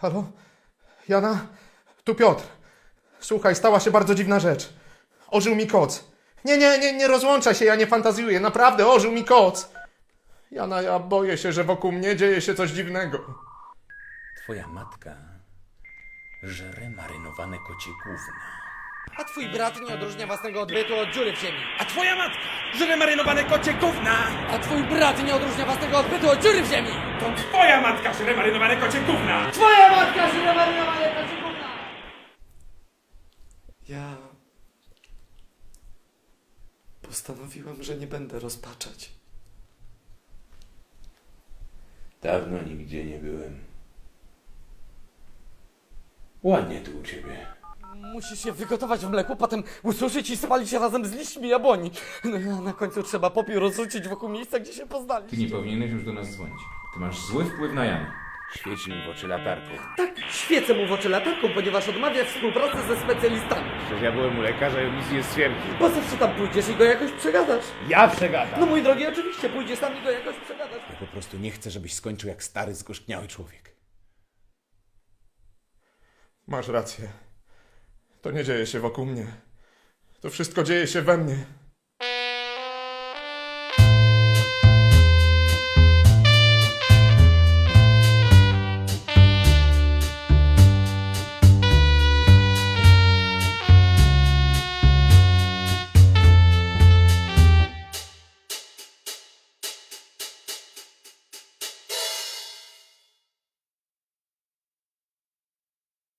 Halo? Jana? Tu Piotr. Słuchaj, stała się bardzo dziwna rzecz. Ożył mi koc. Nie, nie, nie, nie rozłączaj się, ja nie fantazjuję. Naprawdę, ożył mi koc. Jana, ja boję się, że wokół mnie dzieje się coś dziwnego. Twoja matka żere marynowane kocie gówna. A twój brat nie odróżnia własnego odbytu od dziury w ziemi. A twoja matka żere marynowane kocie gówna! A twój brat nie odróżnia własnego odbytu od dziury w ziemi. To twoja matka żere marynowane kocie gówna! Twoja matka żyje marynowane kocie gówna! Ja postanowiłem, że nie będę rozpaczać. Dawno nigdzie nie byłem. Ładnie tu u ciebie. Musisz się wygotować w mleku, potem ususzyć i spalić razem z liśćmi jabłoni. No, a na końcu trzeba popiół rozrzucić wokół miejsca, gdzie się poznali. Ty nie powinieneś już do nas dzwonić. Ty masz zły wpływ na Janę. Świeć mi w oczy latarką. Tak, świecę mu w oczy latarką, ponieważ odmawia współpracy ze specjalistami. Przecież ja byłem u lekarza i on nic nie stwierdził. Bo zawsze tam pójdziesz i go jakoś przegadasz. Ja przegadam. No mój drogi, oczywiście, pójdziesz tam i go jakoś przegadasz. Ja po prostu nie chcę, żebyś skończył jak stary, zgorzkniały człowiek. Masz rację. To nie dzieje się wokół mnie. To wszystko dzieje się we mnie.